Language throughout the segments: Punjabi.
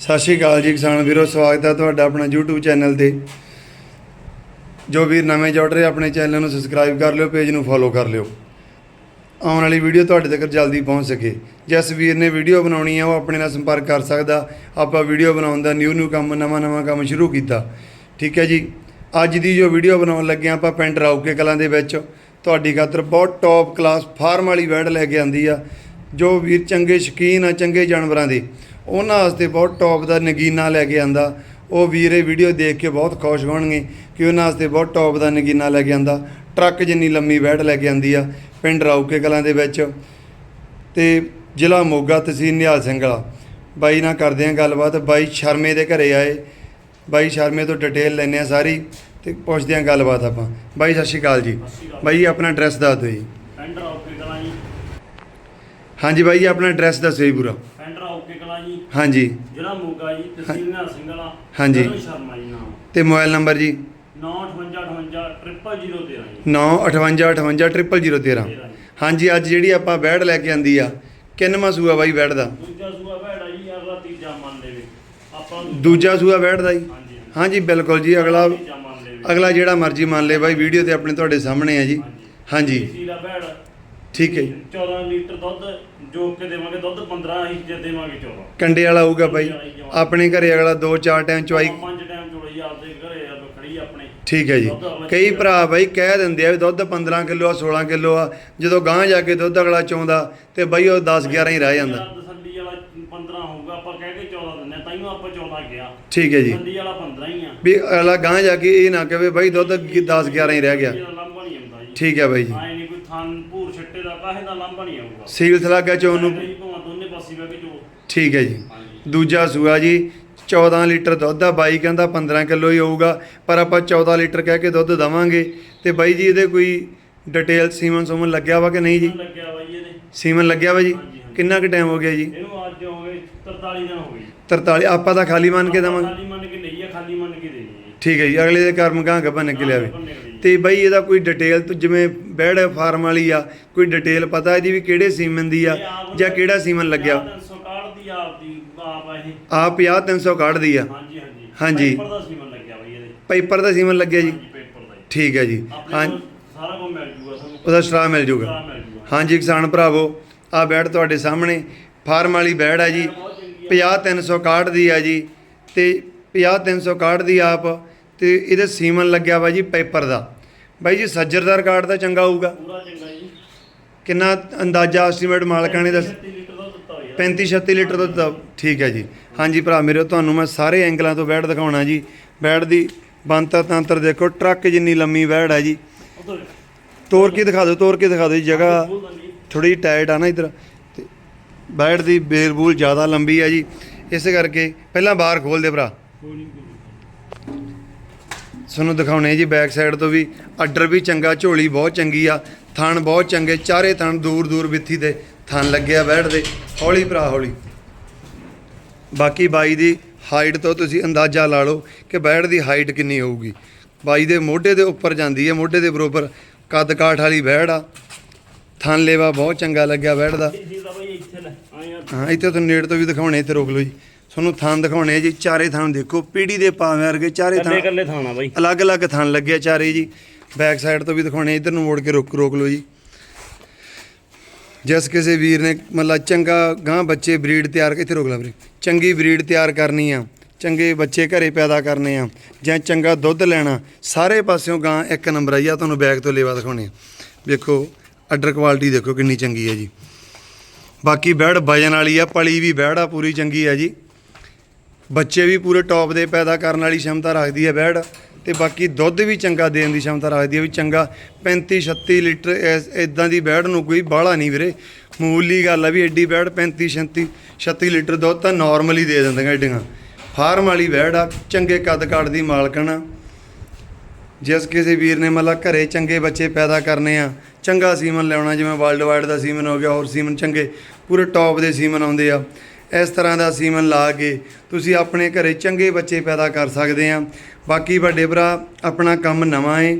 ਸਤਿ ਸ਼੍ਰੀ ਅਕਾਲ ਜੀ ਕਿਸਾਨ ਵੀਰੋ, ਸਵਾਗਤ ਹੈ ਤੁਹਾਡਾ ਆਪਣਾ YouTube ਚੈਨਲ ਤੇ। ਜੋ ਵੀਰ ਨਵੇਂ ਜੁੜ ਰਹੇ ਆਪਣੇ ਚੈਨਲ ਨੂੰ ਸਬਸਕ੍ਰਾਈਬ ਕਰ ਲਿਓ ਪੇਜ ਨੂੰ ਫੋਲੋ ਕਰ ਲਿਓ। ਆਉਣ ਵਾਲੀ ਵੀਡੀਓ ਤੁਹਾਡੇ ਤੱਕ ਜਲਦੀ ਪਹੁੰਚ ਸਕੇ। ਜਿਸ ਵੀਰ ਨੇ ਵੀਡੀਓ ਬਣਾਉਣੀ ਹੈ ਉਹ ਆਪਣੇ ਨਾਲ ਸੰਪਰਕ ਕਰ ਸਕਦਾ। ਆਪਾਂ ਵੀਡੀਓ ਬਣਾਉਣ ਦਾ ਨਿਊ ਨਿਊ ਕੰਮ ਨਵਾਂ ਨਵਾਂ ਕੰਮ ਸ਼ੁਰੂ ਕੀਤਾ। ਠੀਕ ਹੈ ਜੀ? ਅੱਜ ਦੀ ਜੋ ਵੀਡੀਓ ਬਣਾਉਣ ਲੱਗੇ ਆਪਾਂ ਪਿੰਡ ਰੌਕੇ ਕਲਾਂ ਦੇ ਵਿੱਚ। ਤੁਹਾਡੀ ਖਾਤਰ ਬਹੁਤ ਟੌਪ ਕਲਾਸ ਫਾਰਮ ਵਾਲੀ ਵੈੜ ਲੈ ਕੇ ਆਂਦੀ ਆ। ਜੋ ਵੀਰ ਚੰਗੇ ਸ਼ੌਕੀਨ ਆ, ਚੰਗੇ ਜਾਨਵਰਾਂ ਦੇ। ਉਹਨਾਂ ਵਾਸਤੇ ਬਹੁਤ ਟੌਪ ਦਾ ਨਗੀਨਾ ਲੈ ਕੇ ਆਂਦਾ। ਉਹ ਵੀਰ ਇਹ ਵੀਡੀਓ ਦੇਖ ਕੇ ਬਹੁਤ ਖੁਸ਼ ਹੋਣਗੇ ਕਿ ਉਹਨਾਂ ਵਾਸਤੇ ਬਹੁਤ ਟੌਪ ਦਾ ਨਗੀਨਾ ਲੈ ਕੇ ਆਂਦਾ। ਟਰੱਕ ਜਿੰਨੀ ਲੰਮੀ ਵੈੜ ਲੈ ਕੇ ਆਂਦੀ ਆ ਪਿੰਡ ਰੌਕੇ ਕਲਾਂ ਦੇ ਵਿੱਚ। ਤੇ ਜ਼ਿਲ੍ਹਾ ਮੋਗਾ ਤਹਿਸੀਲ ਨਿਹਾਲ ਸਿੰਘ ਵਾਲਾ। ਬਾਈ ਨਾਲ ਕਰਦੇ ਆ ਗੱਲਬਾਤ। ਬਾਈ ਸ਼ਰਮੇ ਦੇ ਘਰੇ ਆਏ। ਬਾਈ ਸ਼ਰਮੇ ਤੋਂ ਡਿਟੇਲ ਲੈਣੇ ਆ ਸਾਰੀ ਤੇ ਪੁੱਛਦੇ ਆ ਗੱਲਬਾਤ ਆਪਾਂ। ਬਾਈ ਸਤਿ ਸ਼੍ਰੀ ਅਕਾਲ ਜੀ। ਬਾਈ ਆਪਣਾ ਐਡਰੈਸ ਦੱਸ ਦਿਓ ਜੀ। ਫੈਂਡਰ ਓਕੇ ਕਲਾਂ ਜੀ। ਹਾਂਜੀ ਬਾਈ ਆਪਣਾ ਐਡਰੈਸ ਦੱਸੋ ਜੀ ਪੂਰਾ। ਫੈਂਡਰ ਕਲਾਂ ਜੀ ਹਾਂਜੀ। ਜ਼ਿਲ੍ਹਾ ਮੋਗਾ ਜੀ ਤਹਿਸੀਲ ਹਾਂਜੀ। ਸ਼ਰਮਾ ਜੀ ਨਾਮ। ਤੇ ਮੋਬਾਈਲ ਨੰਬਰ ਜੀ? 95858 ਜੀ। 9858500013 ਹਾਂਜੀ ਅੱਜ ਜਿਹੜੀ ਆਪਾਂ ਬੈੜ ਲੈ ਕੇ ਆਂਦੀ ਆ ਕਿੰਨਵਾਂ ਸੂਆ ਬਾਈ ਬੈੜ ਦਾ ਦੂਜਾ ਸੂਆ ਭੈੜਾ ਜੀ ਅਗਲਾ ਤੀਜਾ ਮੰਨ ਲੈਵੇ ਆਪਾਂ ਨੂੰ- ਦੂਜਾ ਸੂਆ ਬੈੜ ਦਾ ਜੀ? ਹਾਂਜੀ ਹਾਂਜੀ। ਬਿਲਕੁਲ ਜੀ ਅਗਲਾ ਤੀਜਾ ਮੰਨ ਲੈਵੇ ਅਗਲਾ ਜਿਹੜਾ ਮਰਜ਼ੀ ਮੰਨ ਲੇ ਬਾਈ ਵੀਡੀਓ ਤੇ ਆਪਣੇ ਤੁਹਾਡੇ ਸਾਹਮਣੇ ਆ ਜੀ। ਹਾਂਜੀ। ਤੀਸਰੀ ਦਾ ਭੈੜ ਠੀਕ ਹੈ ਜੀ। 14 ਲੀਟਰ ਦੁੱਧ ਜੋਕ ਕੇ ਦੇਵਾਂਗੇ ਦੁੱਧ 15 ਅਸੀਂ ਜੇ ਦੇਵਾਂਗੇ 14 ਕੰਡੇ ਵਾਲਾ ਹੋਊਗਾ ਬਾਈ। ਆਪਣੇ ਘਰੇ ਅਗਲਾ 2-4 ਟਾਈਮ ਚਵਾਈ ਪੰਜ ਟਾਈਮ ਚੋੜੀ ਆਪਦੇ ਘਰੇ ਆ ਖੜੀ ਆਪਣੇ। ਠੀਕ ਹੈ ਜੀ। ਕਈ ਭਰਾ ਬਾਈ ਕਹਿ ਦਿੰਦੇ ਆ ਵੀ ਦੁੱਧ 15 ਕਿਲੋ ਆ 16 ਕਿਲੋ ਆ। ਜਦੋਂ ਗਾਂ ਜਾ ਕੇ ਦੁੱਧ ਅਗਲਾ ਚੋਂਦਾ ਤੇ ਬਾਈ ਉਹ 10 11 ਹੀ ਰਹਿ ਜਾਂਦਾ। ਤਸੱਲੀ ਵਾਲਾ 15 ਹੋਊਗਾ ਆਪਾਂ ਕਹਿ ਕੇ 14 ਦਿੰਨੇ ਤਾਈਓ ਆਪਾਂ 14 ਗਿਆ। ਠੀਕ ਹੈ ਜੀ। ਤਸੱਲੀ ਵਾਲਾ 15 ਹੀ ਆ। ਵੀ ਅਗਲਾ ਗਾਂ ਜਾ ਕੇ ਇਹ ਨਾ ਕਹੇ ਬਾਈ ਦੁੱਧ 10 11 ਹੀ ਰਹਿ ਗਿਆ। ਠੀਕ ਹੈ ਬਾਈ ਜੀ। ਆਏ ਨਹੀਂ ਕੋਈ ਥਾਨ ਕਾਹੇ ਦਾ ਲੰਬਾ ਨਹੀਂ ਆਊਗਾ ਸੀਲ ਥਲਾਗਾ ਚੋਂ ਨੂੰ। ਨਹੀਂ ਭਾਵੇਂ ਦੋਨੇ ਪਾਸੇ ਬਹਿ ਕੇ ਜੋ ਠੀਕ ਹੈ ਜੀ। ਹਾਂਜੀ। ਦੂਜਾ ਸੂਆ ਜੀ 14 ਲੀਟਰ ਦੁੱਧ ਆ ਬਾਈ ਕਹਿੰਦਾ 15 ਕਿਲੋ ਹੀ ਹੋਊਗਾ ਪਰ ਆਪਾਂ 14 ਲੀਟਰ ਕਹਿ ਕੇ ਦੁੱਧ ਦਵਾਂਗੇ। ਤੇ ਬਾਈ ਜੀ ਇਹਦੇ ਕੋਈ ਡਿਟੇਲ ਸੀਮਨ ਸੁਮਨ ਲੱਗਿਆ ਵਾ ਕਿ ਨਹੀਂ ਜੀ? ਲੱਗਿਆ ਬਾਈ ਇਹਦੇ। ਸੀਮਨ ਲੱਗਿਆ ਵਾ ਜੀ? ਹਾਂਜੀ, ਹਾਂਜੀ। ਕਿੰਨਾ ਕੁ ਟਾਈਮ ਹੋ ਗਿਆ ਜੀ? ਇਹਨੂੰ ਅੱਜ ਹੋ ਗਏ 43 ਦਿਨ ਹੋ ਗਏ 43 ਆਪਾਂ ਤਾਂ ਖਾਲੀ ਮੰਨ ਕੇ ਦਵਾਂਗੇ। ਖਾਲੀ ਮੰਨ ਕੇ ਲਈ ਆ ਖਾਲੀ ਮੰਨ ਕੇ ਦੇ ਜੀ। ਠੀਕ ਹੈ ਜੀ ਅਗਲੇ ਦੇ ਕਰਮ ਗਾਂ ਗੱਭਾ ਨਿਕਲਿਆ ਵੇ। ਤੇ ਬਾਈ ਇਹਦਾ ਕੋਈ ਡਿਟੇਲ ਤੂੰ ਜਿਵੇਂ ਬੈੜ ਫਾਰਮ ਵਾਲੀ ਆ ਕੋਈ ਡਿਟੇਲ ਪਤਾ ਇਹਦੀ ਵੀ ਕਿਹੜੇ ਸੀਮਨ ਦੀ ਆ ਜਾਂ ਕਿਹੜਾ ਸੀਮਨ ਲੱਗਿਆ? 361 ਦੀ ਆਪ ਦੀ ਆਪ ਆ ਇਹ ਆ 50 300 ਕੱਢਦੀ ਆ? ਹਾਂਜੀ ਹਾਂਜੀ। ਹਾਂਜੀ। ਪੇਪਰ ਦਾ ਸੀਮਨ ਲੱਗਿਆ ਬਾਈ ਇਹਦੇ। ਪੇਪਰ ਦਾ ਸੀਮਨ ਲੱਗਿਆ ਜੀ? ਹਾਂਜੀ ਪੇਪਰ ਦਾ ਜੀ ਠੀਕ ਹੈ ਜੀ। ਆਪਣੇ ਹਾਂ ਕੋਲ ਸਾਰਾ ਕੁਝ ਮਿਲ ਜੂਗਾ ਸਾਨੂੰ। ਉਹਦਾ ਸਟਰਾ ਮਿਲ ਜਾਊਗਾ ਸਾਰਾ ਮਿਲ ਜੂਗਾ। ਹਾਂਜੀ ਕਿਸਾਨ ਭਰਾਵੋ ਆ ਬੈੜ ਤੁਹਾਡੇ ਸਾਹਮਣੇ। ਫਾਰਮ ਵਾਲੀ ਬੈੜ ਆ ਜੀ। 50 361 ਦੀ ਆ ਜੀ। ਤੇ 50 361 ਦੀ ਆਪ ਤੇ ਇਹਦੇ ਸੀਮਨ ਲੱਗਿਆ ਵਾ ਜੀ ਪੇਪਰ ਦਾ। ਬਾਈ ਜੀ ਸੱਜਰ ਦਾ ਰਿਕਾਰਡ ਤਾਂ ਚੰਗਾ ਹੋਊਗਾ। ਪੂਰਾ ਚੰਗਾ ਜੀ। ਕਿੰਨਾ ਅੰਦਾਜ਼ਾ ਐਸਟੀਮੇਟ ਮਾਲਕਾਂ ਨੇ ਦੱਸ 36 ਲੀਟਰ ਦਾ ਦਿੱਤਾ ਹੋਇਆ। 35 36 ਲੀਟਰ ਦਾ ਠੀਕ ਹੈ ਜੀ। ਹਾਂਜੀ ਭਰਾ ਮੇਰੇ ਤੁਹਾਨੂੰ ਮੈਂ ਸਾਰੇ ਐਂਗਲਾਂ ਤੋਂ ਬੈੜ ਦਿਖਾਉਣਾ ਜੀ। ਬੈੜ ਦੀ ਬੰਤਰ ਤੰਤਰ ਦੇਖੋ ਟਰੱਕ ਜਿੰਨੀ ਲੰਮੀ ਬੈੜ ਹੈ ਜੀ। ਤੋੜ ਕੇ ਦਿਖਾ ਦਿਓ ਤੋੜ ਕੇ ਦਿਖਾ ਦਿਓ ਜੀ ਜਗ੍ਹਾ ਥੋੜੀ ਟਾਈਟ ਆ ਨਾ ਇਧਰ। ਤੇ ਬੈੜ ਦੀ ਬੇਰਬੂਲ ਜ਼ਿਆਦਾ ਲੰਬੀ ਹੈ ਜੀ। ਇਸੇ ਕਰਕੇ ਪਹਿਲਾਂ ਬਾਹਰ ਖੋਲ ਦੇ ਭਰਾ। ਤੁਹਾਨੂੰ ਦਿਖਾਉਣੇ ਜੀ ਬੈਕ ਸਾਈਡ ਤੋਂ ਵੀ। ਅੱਡਰ ਵੀ ਚੰਗਾ ਝੋਲੀ ਬਹੁਤ ਚੰਗੀ ਆ। ਥਣ ਬਹੁਤ ਚੰਗੇ ਚਾਰੇ ਥਣ ਦੂਰ ਦੂਰ ਵਿੱਥੀ ਦੇ ਥਣ ਲੱਗਿਆ ਬੈੜ ਦੇ। ਹੌਲੀ ਭਰਾ ਹੌਲੀ। ਬਾਕੀ ਬਾਈ ਦੀ ਹਾਈਟ ਤੋਂ ਤੁਸੀਂ ਅੰਦਾਜ਼ਾ ਲਾ ਲਓ ਕਿ ਬੈੜ ਦੀ ਹਾਈਟ ਕਿੰਨੀ ਹੋਊਗੀ। ਬਾਈ ਦੇ ਮੋਢੇ ਦੇ ਉੱਪਰ ਜਾਂਦੀ ਹੈ ਮੋਢੇ ਦੇ ਬਰੋਬਰ ਕੱਦ ਕਾਠ ਵਾਲੀ ਬੈੜ ਆ। ਥਣ ਲੇਵਾ ਬਹੁਤ ਚੰਗਾ ਲੱਗਿਆ ਬੈੜ ਦਾ। ਹਾਂ ਇੱਥੇ ਤੁਹਾਨੂੰ ਨੇੜ ਤੋਂ ਵੀ ਦਿਖਾਉਣੇ ਇੱਥੇ ਰੋਕ ਲਓ ਜੀ। ਤੁਹਾਨੂੰ ਥਣ ਦਿਖਾਉਣੇ ਆ ਜੀ ਚਾਰੇ ਥਣ ਦੇਖੋ ਪੀੜੀ ਦੇ ਪਾਵੇਂ ਵਰਗੇ ਚਾਰੇ ਕੱਲੇ ਥਣ ਕੱਲੇ ਥਾਣਾ ਬਾਈ। ਅਲੱਗ-ਅਲੱਗ ਥਣ ਲੱਗੇ ਆ ਚਾਰੇ ਜੀ। ਬੈਕ ਸਾਈਡ ਤੋਂ ਵੀ ਦਿਖਾਉਣੇ ਇੱਧਰ ਨੂੰ ਮੋੜ ਕੇ ਰੋਕ ਰੋਕ ਲਓ ਜੀ। ਜਿਸ ਕਿਸੇ ਵੀਰ ਨੇ ਮਤਲਬ ਚੰਗਾ ਗਾਂ ਬੱਚੇ ਬਰੀਡ ਤਿਆਰ ਇੱਥੇ ਰੋਕ ਲਾ ਵੀਰੇ। ਚੰਗੀ ਬਰੀਡ ਤਿਆਰ ਕਰਨੀ ਆ ਚੰਗੇ ਬੱਚੇ ਘਰੇ ਪੈਦਾ ਕਰਨੇ ਆ ਜਾਂ ਚੰਗਾ ਦੁੱਧ ਲੈਣਾ ਸਾਰੇ ਪਾਸਿਓਂ ਗਾਂ ਇੱਕ ਨੰਬਰ ਆਈ ਆ ਤੁਹਾਨੂੰ ਬੈਗ ਤੋਂ ਲੇਵਾ ਦਿਖਾਉਣੇ ਆ। ਵੇਖੋ ਅੱਡਰ ਕੁਆਲਿਟੀ ਦੇਖੋ ਕਿੰਨੀ ਚੰਗੀ ਹੈ ਜੀ। ਬਾਕੀ ਬੈੜ ਵਜਨ ਵਾਲੀ ਆ ਪਲੀ ਵੀ ਬੈੜ ਆ ਪੂਰੀ ਚੰਗੀ ਆ ਜੀ। ਬੱਚੇ ਵੀ ਪੂਰੇ ਟੌਪ ਦੇ ਪੈਦਾ ਕਰਨ ਵਾਲੀ ਸ਼ਮਤਾ ਰੱਖਦੀ ਹੈ ਬੈੜ ਤੇ ਬਾਕੀ ਦੁੱਧ ਵੀ ਚੰਗਾ ਦੇਣ ਦੀ ਸ਼ਮਤਾ ਰੱਖਦੀ ਹੈ ਵੀ ਚੰਗਾ 35 36 ਲੀਟਰ ਇਦਾਂ ਦੀ ਬੈੜ ਨੂੰ ਕੋਈ ਬਾਹਲਾ ਨਹੀਂ ਵੀਰੇ। ਮੂਲੀ ਗੱਲ ਆ ਵੀ ਐਡੀ ਬੈੜ 35 36 36 ਲੀਟਰ ਦੁੱਧ ਤਾਂ ਨਾਰਮਲੀ ਦੇ ਦਿੰਦੀਆਂ ਐਡੀਆਂ। ਫਾਰਮ ਵਾਲੀ ਬੈੜ ਆ, ਚੰਗੇ ਕੱਦ ਕਾਠ ਦੀ ਮਾਲਕਣ ਆ ਜਿਸ ਕਿਸੇ ਵੀਰ ਨੇ ਮਤਲਬ ਘਰੇ ਚੰਗੇ ਬੱਚੇ ਪੈਦਾ ਕਰਨੇ ਆ, ਚੰਗਾ ਸੀਮਨ ਲਿਆਉਣਾ, ਜਿਵੇਂ ਵਰਲਡ ਵਾਈਡ ਦਾ ਸੀਮਨ ਹੋ ਗਿਆ, ਹੋਰ ਸੀਮਨ ਚੰਗੇ, ਪੂਰੇ ਟੌਪ ਦੇ ਸੀਮਨ ਆਉਂਦੇ ਆ। ਇਸ ਤਰ੍ਹਾਂ ਦਾ ਸੀਮਨ ਲਾ ਕੇ ਤੁਸੀਂ ਆਪਣੇ ਘਰੇ ਚੰਗੇ ਬੱਚੇ ਪੈਦਾ ਕਰ ਸਕਦੇ ਆ। ਬਾਕੀ ਵੱਡੇ ਭਰਾ, ਆਪਣਾ ਕੰਮ ਨਵਾਂ ਏ।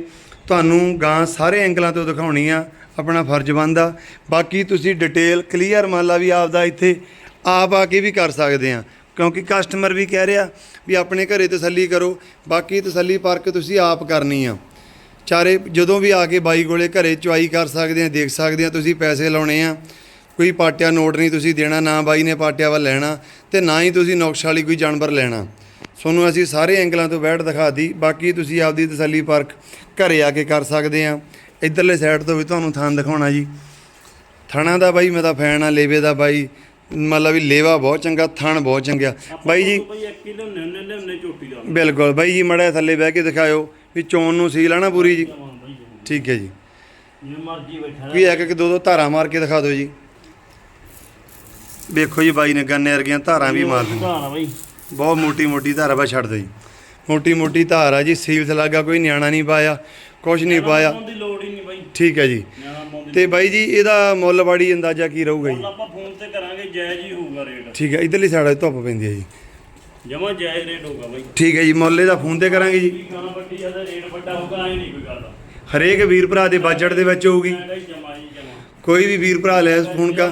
ਤੁਹਾਨੂੰ ਗਾਂ ਸਾਰੇ ਐਂਗਲਾਂ ਤੋਂ ਦਿਖਾਉਣੀ ਆ, ਆਪਣਾ ਫਰਜ਼ ਬਣਦਾ। ਬਾਕੀ ਤੁਸੀਂ ਡਿਟੇਲ ਕਲੀਅਰ ਮਾਲਾ ਵੀ ਆਪਦਾ ਇੱਥੇ ਆਪ ਆ ਕੇ ਵੀ ਕਰ ਸਕਦੇ ਆ। ਕਿਉਂਕਿ ਕਸਟਮਰ ਵੀ ਕਹਿ ਰਿਹਾ ਵੀ ਆਪਣੇ ਘਰੇ ਤਸੱਲੀ ਕਰੋ, ਬਾਕੀ ਤਸੱਲੀ ਪਰਖ ਤੁਸੀਂ ਆਪ ਕਰਨੀ ਆ। ਚਾਰੇ, ਜਦੋਂ ਵੀ ਆ ਕੇ ਬਾਈ ਕੋਲੇ ਘਰੇ ਚੁਆਈ ਕਰ ਸਕਦੇ ਆ, ਦੇਖ ਸਕਦੇ ਆ, ਤੁਸੀਂ ਪੈਸੇ ਲਾਉਣੇ ਆ। ਕੋਈ ਪਾਟਿਆ ਨੋਟ ਨਹੀਂ ਤੁਸੀਂ ਦੇਣਾ ਨਾ ਬਾਈ ਨੇ ਪਾਟਿਆ ਵੱਲ ਲੈਣਾ ਤੇ ਨਾ ਹੀ ਤੁਸੀਂ ਨੁਕਸ਼ ਵਾਲੀ ਕੋਈ ਜਾਨਵਰ ਲੈਣਾ। ਤੁਹਾਨੂੰ ਅਸੀਂ ਸਾਰੇ ਐਂਗਲਾਂ ਤੋਂ ਬੈਠ ਦਿਖਾਤੀ ਬਾਕੀ ਤੁਸੀਂ ਆਪਦੀ ਤਸੱਲੀ ਪਰਖ ਘਰੇ ਆ ਕੇ ਕਰ ਸਕਦੇ ਆ। ਇਧਰਲੇ ਸਾਈਡ ਤੋਂ ਵੀ ਤੁਹਾਨੂੰ ਥਾਂ ਦਿਖਾਉਣਾ ਜੀ। ਥਣਾ ਦਾ ਬਾਈ ਮੈਂ ਤਾਂ ਫੈਨ ਆ ਲੇਵੇ ਦਾ ਬਾਈ ਮਤਲਬ ਵੀ ਲੇਵਾ ਬਹੁਤ ਚੰਗਾ ਥਣ ਬਹੁਤ ਚੰਗਾ। ਬਾਈ ਜੀ ਭਾਈ 1 ਕਿਲੋ ਨੇ ਨੇ ਨੇ ਝੋਟੀ ਦਾ। ਬਿਲਕੁਲ ਬਾਈ ਜੀ ਮੜਾ ਥੱਲੇ ਬਹਿ ਕੇ ਦਿਖਾਇਓ ਵੀ ਚੋਣ ਨੂੰ ਸੀਲ ਆ ਨਾ ਪੂਰੀ ਜੀ। ਠੀਕ ਹੈ ਜੀ। ਜਿਵੇਂ ਮਰਜ਼ੀ ਬੈਠਾ ਵੀ ਇੱਕ ਇੱਕ ਦੋ ਦੋ ਧਾਰਾਂ ਮਾਰ ਕੇ ਦਿਖਾ ਦਿਓ ਜੀ। ਵੇਖੋ ਜੀ ਬਾਈ ਨੇ ਗੰਨੇ ਵਰਗੀਆਂ ਧਾਰਾਂ ਵੀ ਮਾਰ ਦਿੱਤੀਆਂ। ਧਾਰਾ ਬਾਈ। ਬਹੁਤ ਮੋਟੀ ਮੋਟੀ ਧਾਰ ਬਾ ਛੱਡ ਜੀ। ਮੋਟੀ ਮੋਟੀ ਧਾਰ ਆ ਜੀ ਸੀਲਸ ਲੱਗਾ ਕੋਈ ਨਿਆਣਾ ਨਹੀਂ ਪਾਇਆ ਕੁਝ ਨਹੀਂ ਪਾਇਆ। ਪਾਉਣ ਦੀ ਲੋੜ ਹੀ ਨਹੀਂ ਬਾਈ। ਠੀਕ ਹੈ ਜੀ। ਨਿਆਣਾ ਤੇ ਬਾਈ ਜੀ ਇਹਦਾ ਮੁੱਲ ਬਾੜੀ ਅੰਦਾਜ਼ਾ ਕੀ ਰਹੂਗਾ ਜੀ? ਆਪਾਂ ਫੋਨ ਤੇ ਕਰਾਂਗੇ ਜਾਇਜ਼ ਹੀ ਹੋਊਗਾ ਰੇਟ। ਠੀਕ ਹੈ ਇਧਰਲੀ ਸਾਈਡ ਧੁੱਪ ਪੈਂਦੀ ਹੈ ਜੀ। ਜਮਾ ਜਾਇਜ਼ ਰੇਟ ਹੋਊਗਾ ਬਾਈ। ਠੀਕ ਹੈ ਜੀ ਮੁੱਲ ਇਹਦਾ ਫੋਨ ਤੇ ਕਰਾਂਗੇ ਜੀ। ਵੀ ਗਾਂ ਵੱਡੀ ਜ਼ਿਆਦਾ ਰੇਟ ਵੱਡਾ ਹੋਊਗਾ ਐ ਨਹੀਂ ਕੋਈ ਗੱਲ ਹਰੇਕ ਵੀਰ ਭਰਾ ਦੇ ਬਜਟ ਦੇ ਵਿੱਚ ਹੋਊਗੀ। ਮੈਂ ਕਹੀ ਜਮਾ ਜੀ ਜਮਾ। ਕੋਈ ਵੀ ਵੀਰ ਭਰਾ ਲੈ ਫੋਨ ਕਾ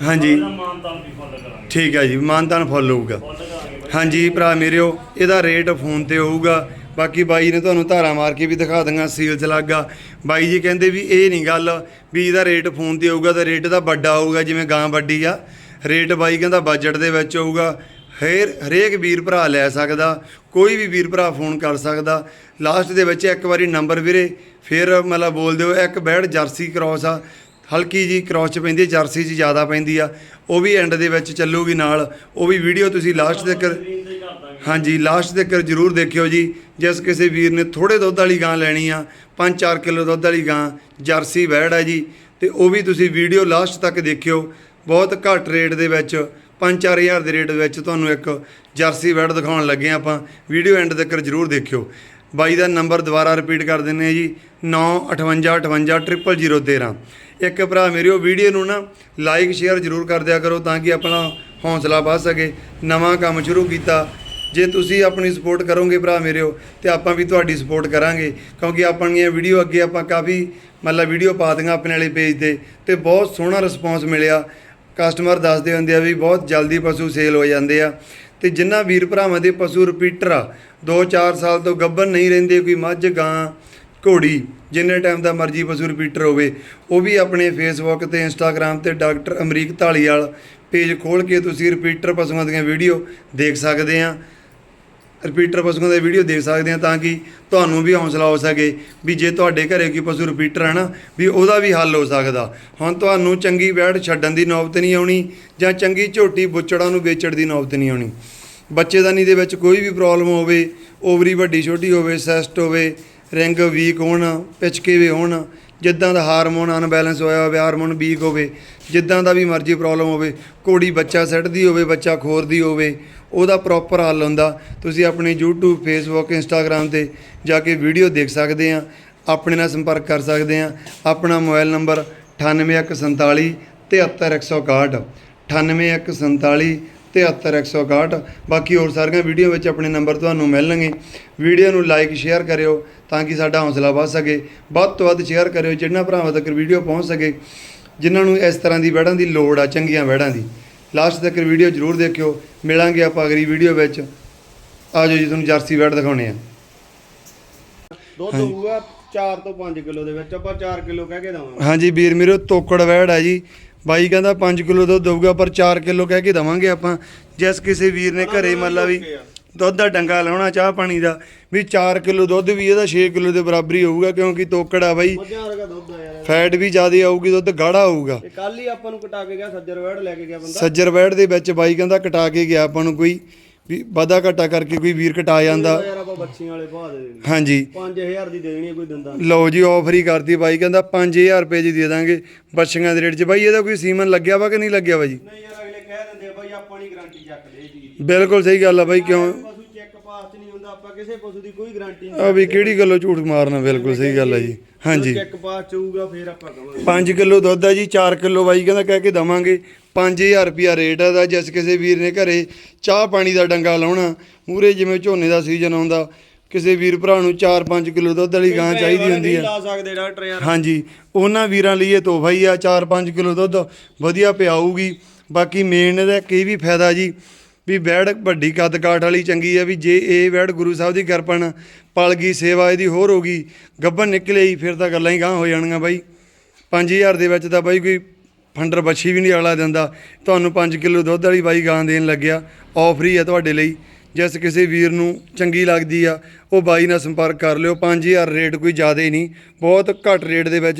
ਹਾਂਜੀ। ਉਹਦਾ ਮਾਨਤਾਨ ਵੀ ਫੁੱਲ ਕਰਾਂਗੇ। ਠੀਕ ਹੈ ਜੀ ਮਾਨਤਾਨ ਫੁੱਲ ਹੋਊਗਾ। ਫੁੱਲ ਕਰਾਂਗੇ ਬਾਈ। ਹਾਂਜੀ ਭਰਾ ਮੇਰਿਓ ਇਹਦਾ ਰੇਟ ਫੋਨ ਤੇ ਹੋਊਗਾ। ਬਾਕੀ ਬਾਈ ਨੇ ਤੁਹਾਨੂੰ ਧਾਰਾ ਮਾਰ ਕੇ ਵੀ ਦਿਖਾ ਦਾਂਗਾ ਸੀਲਸ ਲੱਗਾ ਬਾਈ ਜੀ ਕਹਿੰਦੇ ਵੀ ਇਹ ਨਹੀਂ ਗੱਲ ਵੀ ਇਹਦਾ ਰੇਟ ਫੋਨ ਤੇ ਹੋਊਗਾ ਤਾਂ ਰੇਟ ਦਾ ਵੱਡਾ ਹੋਊਗਾ ਜਿਵੇਂ ਗਾਂ ਵੱਡੀ ਆ। ਰੇਟ ਬਾਈ ਕਹਿੰਦਾ ਬਜਟ ਦੇ ਵਿੱਚ ਹੋਊਗਾ। ਹਰ ਹਰੇਕ ਵੀਰ ਭਰਾ ਲੈ ਸਕਦਾ ਕੋਈ ਵੀ ਵੀਰ ਭਰਾ ਫੋਨ ਕਰ ਸਕਦਾ। ਲਾਸਟ ਦੇ ਵਿੱਚ ਇੱਕ ਵਾਰੀ ਨੰਬਰ ਵੀਰੇ ਫਿਰ ਮਤਲਬ ਬੋਲ ਦਿਓ ਇੱਕ ਬੈੜ ਜਰਸੀ ਕ੍ਰਾਸ ਆ। ਹਲਕੀ ਜੀ ਕ੍ਰਾਸ ਚ ਪੈਂਦੀ ਹੈ ਜਰਸੀ ਚ ਜ਼ਿਆਦਾ ਪੈਂਦੀ ਆ ਉਹ ਵੀ ਐਂਡ ਦੇ ਵਿੱਚ ਚੱਲੂਗੀ ਨਾਲ ਉਹ ਵੀ ਵੀਡੀਓ ਤੁਸੀਂ ਲਾਸਟ ਤੱਕ ਹਾਂਜੀ ਲਾਸਟ ਤੱਕ ਜਰੂਰ ਦੇਖਿਓ ਜੀ ਜਿਸ ਕਿਸੇ ਵੀਰ ਨੇ ਥੋੜੇ ਦੁੱਧ ਵਾਲੀ ਗਾਂ ਲੈਣੀ ਆ 5-4 ਕਿਲੋ ਦੁੱਧ ਵਾਲੀ ਗਾਂ ਜਰਸੀ ਵੈੜ ਹੈ ਜੀ ਤੇ ਉਹ ਵੀ ਤੁਸੀਂ ਵੀਡੀਓ ਲਾਸਟ ਤੱਕ ਦੇਖਿਓ ਬਹੁਤ ਘੱਟ ਰੇਟ ਦੇ ਵਿੱਚ 5-4000 ਦੇ ਰੇਟ ਵਿੱਚ ਤੁਹਾਨੂੰ ਇੱਕ ਜਰਸੀ ਵੈੜ ਦਿਖਾਉਣ ਲੱਗੇ ਆਪਾਂ ਵੀਡੀਓ ਐਂਡ ਤੱਕ ਜਰੂਰ ਦੇਖਿਓ। ਬਾਈ ਦਾ ਨੰਬਰ ਦੁਬਾਰਾ ਰਿਪੀਟ ਕਰ ਦਿੰਨੇ ਆ ਜੀ 9585500013 ਇੱਕ ਭਰਾ ਮੇਰੇ ਉਹ ਵੀਡੀਓ ਨੂੰ ਨਾ ਲਾਈਕ ਸ਼ੇਅਰ ਜਰੂਰ ਕਰ ਦਿਆ ਕਰੋ ਤਾਂ ਕਿ ਆਪਣਾ ਹੌਸਲਾ ਵੱਧ ਸਕੇ। ਨਵਾਂ ਕੰਮ ਸ਼ੁਰੂ ਕੀਤਾ। ਜੇ ਤੁਸੀਂ ਆਪਣੀ ਸਪੋਰਟ ਕਰੋਗੇ ਭਰਾ ਮੇਰਿਓ, ਤੇ ਆਪਾਂ ਵੀ ਤੁਹਾਡੀ ਸਪੋਰਟ ਕਰਾਂਗੇ। ਕਿਉਂਕਿ ਆਪਣੀਆਂ ਵੀਡੀਓ ਅੱਗੇ ਆਪਾਂ ਕਾਫੀ ਮਤਲਬ ਵੀਡੀਓ ਪਾ ਦਿੰਗਾ ਆਪਣੇ ਵਾਲੇ ਪੇਜ ਤੇ ਤੇ ਬਹੁਤ ਸੋਹਣਾ ਰਿਸਪੌਂਸ ਮਿਲਿਆ। ਕਸਟਮਰ ਦੱਸਦੇ ਹੁੰਦੇ ਆ ਵੀ ਬਹੁਤ ਜਲਦੀ ਪਸ਼ੂ ਸੇਲ ਹੋ ਜਾਂਦੇ ਆ। ਤੇ ਜਿਨ੍ਹਾਂ ਵੀਰ ਭਰਾਵਾਂ ਦੇ ਪਸ਼ੂ ਰਿਪੀਟਰ ਆ 2-4 ਸਾਲ ਤੋਂ ਗੱਭਰ ਨਹੀਂ ਰਹਿੰਦੇ, ਕੋਈ ਮੱਝ, ਗਾਂ ਘੋੜੀ, ਜਿੰਨੇ ਟਾਈਮ ਦਾ ਮਰਜ਼ੀ ਪਸ਼ੂ ਰਿਪੀਟਰ ਹੋਵੇ, ਉਹ ਵੀ ਆਪਣੇ ਫੇਸਬੁੱਕ ਤੇ ਇੰਸਟਾਗ੍ਰam ਤੇ ਡਾਕਟਰ ਅਮਰੀਕ ਢਾਲੀਵਾਲ ਪੇਜ ਖੋਲ ਕੇ ਤੁਸੀਂ ਰਿਪੀਟਰ ਪਸ਼ੂਆਂ ਦੀਆਂ ਵੀਡੀਓ ਦੇਖ ਸਕਦੇ ਆ। ਰਿਪੀਟਰ ਪਸ਼ੂਆਂ ਦੀ ਵੀਡੀਓ ਦੇਖ ਸਕਦੇ ਆ ਤਾਂ ਕਿ ਤੁਹਾਨੂੰ ਵੀ ਹੌਸਲਾ ਹੋ ਸਕੇ ਵੀ ਜੇ ਤੁਹਾਡੇ ਘਰੇ ਕੋਈ ਪਸ਼ੂ ਰਿਪੀਟਰ ਹੈ ਨਾ, ਵੀ ਉਹਦਾ ਵੀ ਹੱਲ ਹੋ ਸਕਦਾ। ਹੁਣ ਤੁਹਾਨੂੰ ਚੰਗੀ ਵੈੜ ਛੱਡਣ ਦੀ ਨੌਬਤ ਨਹੀਂ ਆਉਣੀ ਜਾਂ ਚੰਗੀ ਝੋਟੀ ਬੁੱਚੜਾਂ ਨੂੰ ਵੇਚਣ ਦੀ ਨੌਬਤ ਨਹੀਂ ਆਉਣੀ। ਬੱਚੇਦਾਨੀ ਦੇ ਵਿੱਚ ਕੋਈ ਵੀ ਪ੍ਰੋਬਲਮ ਹੋਵੇ, ਓਵਰੀ ਵੱਡੀ ਛੋਟੀ ਹੋਵੇ ਸੈਸਟ ਹੋਵੇ ਰਿੰਗ ਵੀਕ ਹੋਣ, ਪਿਚਕੇ ਵੀ ਹੋਣ, ਜਿੱਦਾਂ ਦਾ ਹਾਰਮੋਨ ਅਨਬੈਲੈਂਸ ਹੋਇਆ ਹੋਵੇ, ਹਾਰਮੋਨ ਵੀਕ ਹੋਵੇ, ਜਿੱਦਾਂ ਦਾ ਵੀ ਮਰਜ਼ੀ ਪ੍ਰੋਬਲਮ ਹੋਵੇ ਕੋੜੀ ਬੱਚਾ ਸੱਟਦੀ ਹੋਵੇ, ਬੱਚਾ ਖੋਰਦੀ ਹੋਵੇ, ਉਹਦਾ ਪ੍ਰੋਪਰ ਹੱਲ ਹੁੰਦਾ। ਤੁਸੀਂ ਆਪਣੇ YouTube, Facebook, Instagram ਤੇ ਜਾ ਕੇ ਵੀਡੀਓ ਦੇਖ ਸਕਦੇ ਆ, ਆਪਣੇ ਨਾਲ ਸੰਪਰਕ ਕਰ ਸਕਦੇ ਆ। ਆਪਣਾ ਮੋਬਾਈਲ ਨੰਬਰ 98147 73161 98147 73161 ਬਾਕੀ ਹੋਰ ਸਾਰੀਆਂ ਵੀਡੀਓ ਵਿੱਚ ਆਪਣੇ ਨੰਬਰ ਤੁਹਾਨੂੰ ਮਿਲਣਗੇ। ਵੀਡੀਓ ਨੂੰ ਲਾਈਕ ਸ਼ੇਅਰ ਕਰਿਓ। ਤਾਂ ਕਿ ਸਾਡਾ ਹੌਸਲਾ ਵੱਧ ਸਕੇ। ਵੱਧ ਤੋਂ ਵੱਧ ਸ਼ੇਅਰ ਕਰਿਓ ਜਿੰਨਾ ਭਰਾਵਾਂ ਤੱਕ ਵੀਡੀਓ ਪਹੁੰਚ ਸਕੇ ਜਿਨ੍ਹਾਂ ਨੂੰ ਇਸ ਤਰ੍ਹਾਂ ਦੀ ਵੜਾਂ ਦੀ ਲੋੜ ਆ ਚੰਗੀਆਂ ਵੜਾਂ ਦੀ। ਲਾਸਟ ਤੱਕ ਵੀਡੀਓ ਜ਼ਰੂਰ ਦੇਖਿਓ। ਮਿਲਾਂਗੇ ਆਪਾਂ ਅਗਲੀ ਵੀਡੀਓ ਵਿੱਚ। ਆਜੋ ਜੀ ਤੁਹਾਨੂੰ ਜਰਸੀ ਵੜ ਦਿਖਾਉਣੇ ਆ ਦੁੱਧ ਹੋਊਗਾ 4 ਤੋਂ 5 ਕਿਲੋ ਦੇ ਵਿੱਚ। ਆਪਾਂ 4 ਕਿਲੋ ਕਹਿ ਕੇ ਦਵਾਂਗੇ। ਹਾਂਜੀ ਵੀਰ ਮੇਰੋ ਤੋਕੜ ਵੈੜ ਹੈ ਜੀ। ਬਾਈ ਕਹਿੰਦਾ 5 ਕਿਲੋ ਦੁੱਧ ਦਊਗਾ ਪਰ 4 ਕਿਲੋ ਕਹਿ ਕੇ ਦਵਾਂਗੇ ਆਪਾਂ। ਜਿਸ ਕਿਸੇ ਵੀਰ ਨੇ ਘਰੇ ਮੰਨ ਲਾ ਵੀ ਦੁੱਧ ਦਾ ਡੰਗਾ ਲਾਉਣਾ ਚਾਹ ਪਾਣੀ ਦਾ। ਵੀ 4 ਕਿਲੋ ਦੁੱਧ ਵੀ ਇਹਦਾ 6 ਕਿਲੋ ਦੇ ਬਰਾਬਰ ਹੀ ਹੋਊਗਾ ਕਿਉਂਕਿ ਤੋਕੜ ਆ ਬਾਈ ਮੱਝਾਂ ਵਰਗਾ ਦੁੱਧ ਆ ਯਾਰ। ਫੈਟ ਵੀ ਜ਼ਿਆਦਾ ਆਊਗੀ ਦੁੱਧ ਗਾੜਾ ਹੋਊਗਾ। ਇਹ ਕੱਲ ਹੀ ਆਪਾਂ ਨੂੰ ਕਟਾ ਕੇ ਗਿਆ ਸੱਜਰ ਵੜ ਲੈ ਕੇ ਗਿਆ ਬੰਦਾ। ਸੱਜਰ ਵੈੜ ਦੇ ਵਿੱਚ ਬਾਈ ਕਹਿੰਦਾ ਕਟਾ ਕੇ ਗਿਆ ਆਪਾਂ ਨੂੰ ਕੋਈ ਵੀ ਵਾਧਾ ਘਟਾ ਕਰਕੇ ਕੋਈ ਵੀਰ ਕਟਾ ਜਾਂਦਾ। ਯਾਰ ਆਪਾਂ ਬੱਚੀਆਂ ਵਾਲੇ ਭਾਅ ਦੇ ਦੇਣੀ ਹਾਂਜੀ। 5000 ਦੀ ਦੇਣੀ ਹੈ ਕੋਈ ਦਿੰਦਾ ਲਓ ਜੀ ਆਫਰ ਹੀ ਕਰਤੀ ਬਾਈ ਕਹਿੰਦਾ 5000 ਰੁਪਏ ਜੀ ਦੇ ਦਾਂਗੇ ਬੱਚੀਆਂ ਦੇ ਰੇਟ 'ਚ। ਬਾਈ ਇਹਦਾ ਕੋਈ ਸੀਮਨ ਲੱਗਿਆ ਵਾ ਕਿ ਨਹੀਂ ਲੱਗਿਆ ਵਾ ਜੀ ਨਹੀਂ ਯਾਰ ਅਗਲੇ ਕਹਿ ਦਿੰਦੇ ਬਾਈ ਆਪਾਂ ਨਹੀਂ ਗਾਰੰਟੀ ਚੱਕਦੇ ਦੀ। ਬਿਲਕੁਲ ਸਹੀ ਗੱਲ ਆ ਬਾਈ ਕਿਉਂ ਪਸ਼ੂ ਚੈੱਕ ਪਾਸ ਚ ਨਹੀਂ ਹੁੰਦਾ ਆਪਾਂ ਕਿਸੇ ਪਸ਼ੂ ਦੀ ਕੋਈ ਗਾਰੰਟੀ ਆ ਵੀ ਕਿਹੜੀ ਗੱਲੋਂ ਝੂਠ ਮਾਰਨਾ? ਬਿਲਕੁਲ ਸਹੀ ਗੱਲ ਆ ਜੀ। ਹਾਂਜੀ। ਚੈੱਕ ਪਾਸ ਚ ਹੋਊਗਾ ਫੇਰ ਆਪਾਂ ਕਵਾਂਗੇ 5 ਕਿਲੋ ਦੁੱਧ ਆ ਜੀ 4 ਕਿਲੋ ਬਾਈ ਕਹਿੰਦਾ ਕਹਿ ਕੇ ਦਵਾਂਗੇ। 5000 ਰੁਪਿਆ ਰੇਟ ਆ ਦਾ ਜਿਸ ਕਿਸੇ ਵੀਰ ਨੇ ਘਰੇ ਚਾਹ ਪਾਣੀ ਦਾ ਡੰਗਾ ਲਾਉਣਾ ਮੂਰੇ ਜਿਵੇਂ ਝੋਨੇ ਦਾ ਸੀਜ਼ਨ ਆਉਂਦਾ ਕਿਸੇ ਵੀਰ ਭਰਾ ਨੂੰ 4-5 ਕਿਲੋ ਦੁੱਧ ਵਾਲੀ ਗਾਂ ਚਾਹੀਦੀ ਹੁੰਦੀ ਨਹੀਂ ਆ ਲਾ ਸਕਦੇ ਡਾਕਟਰ ਯਾਰ। ਹਾਂਜੀ ਉਹਨਾਂ ਵੀਰਾਂ ਲਈ ਇਹ ਤੋਹਫਾ ਹੀ ਆ 4-5 ਕਿਲੋ ਦੁੱਧ ਵਧੀਆ ਪਿਆਊਗੀ। ਬਾਕੀ ਮੇਨ ਇਹਦਾ ਇਹ ਵੀ ਫਾਇਦਾ ਜੀ ਵੀ ਵੈੜ ਵੱਡੀ ਕੱਦ ਕਾਠ ਵਾਲੀ ਚੰਗੀ ਆ ਵੀ ਜੇ ਇਹ ਵੈੜ ਗੁਰੂ ਸਾਹਿਬ ਦੀ ਕਿਰਪਾ ਨਾਲ ਪਲ ਗਈ, ਸੇਵਾ ਇਹਦੀ ਹੋਰ ਹੋ ਗਈ, ਗੱਭਣ ਨਿਕਲੇਈ ਫਿਰ ਤਾਂ ਗੱਲਾਂ ਹੀ ਗਾਂ ਹੋ ਜਾਣਗੀਆਂ ਬਾਈ। 5000 ਦੇ ਵਿੱਚ ਤਾਂ ਬਾਈ ਕੋਈ ਫੰਡਰ ਬੱਛੀ ਵੀ ਨਹੀਂ ਅਗਲਾ ਦਿੰਦਾ। ਤੁਹਾਨੂੰ 5 ਕਿਲੋ ਦੁੱਧ ਵਾਲੀ ਬਾਈ ਗਾਂ ਦੇਣ ਲੱਗਿਆ ਆਫਰ ਹੀ ਆ ਤੁਹਾਡੇ ਲਈ। ਜਿਸ ਕਿਸੇ ਵੀਰ ਨੂੰ ਚੰਗੀ ਲੱਗਦੀ ਆ, ਉਹ ਬਾਈ ਨਾਲ ਸੰਪਰਕ ਕਰ ਲਿਓ। 5000 ਰੇਟ ਕੋਈ ਜ਼ਿਆਦਾ ਹੀ ਨਹੀਂ, ਬਹੁਤ ਘੱਟ ਰੇਟ ਦੇ ਵਿੱਚ